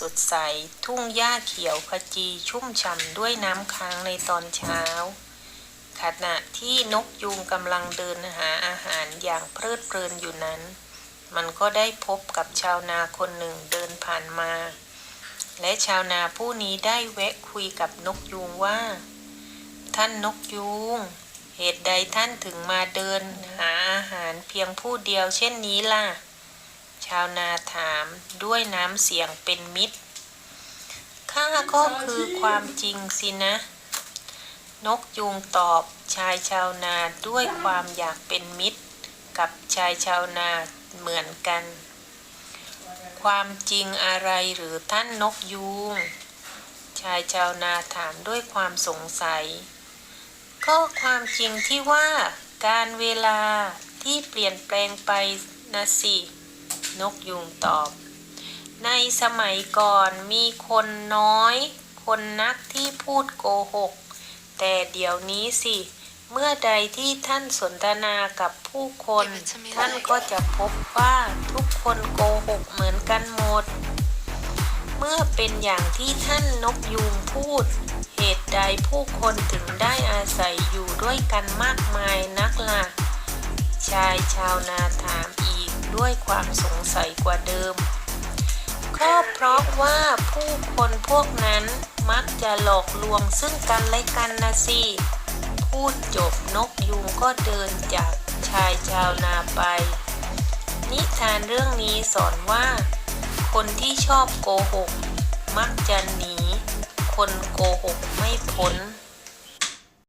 สดใส ทุ่งหญ้าเขียวขจีชุ่มฉ่ำด้วยน้ำค้างในตอนเช้า ขณะที่นกยูงกำลังเดินหาอาหารอย่างเพลิดเพลินอยู่นั้น มันก็ได้พบกับชาวนาคนหนึ่งเดินผ่านมา และชาวนาผู้นี้ได้แวะคุยกับนกยูงว่า ท่านนกยูงเหตุใดท่านถึงมาเดินหาอาหารเพียงผู้เดียวเช่นนี้ล่ะาวนาถามด้วยน้ำเสียงเป็นมิตร ข้าก็คือความจริงสินะ นกยูงตอบชายชาวนาด้วยความอยากเป็นมิตร กับชายชาวนาเหมือนกัน ความจริงอะไรหรือท่านนกยูงชายชาวนาถามด้วยความสงสัย ก็ความจริงที่ว่าการเวลาที่เปลี่ยนแปลงไปนะสิ นกยุงตอบ ในสมัยก่อนมีคนน้อย คนนักที่พูดโกหก แต่เดี๋ยวนี้สิ เมื่อใดที่ท่านสนทนากับผู้คน ท่านก็จะพบว่าทุกคนโกหกเหมือนกันหมด เมื่อเป็นอย่างที่ท่านนกยูงพูดเหตุใดผู้คนถึงได้อาศัยอยู่ด้วยกันมากมายนักล่ะ ชายชาวนาถาม ด้วยความสงสัยกว่าเดิม ก็เพราะว่าผู้คนพวกนั้นมักจะหลอกลวงซึ่งกันและกันนะสิ พูดจบนกยูงก็เดินจากชายชาวนาไป นิทานเรื่องนี้สอนว่า คนที่ชอบโกหก มักจะหนี คนโกหกไม่พ้น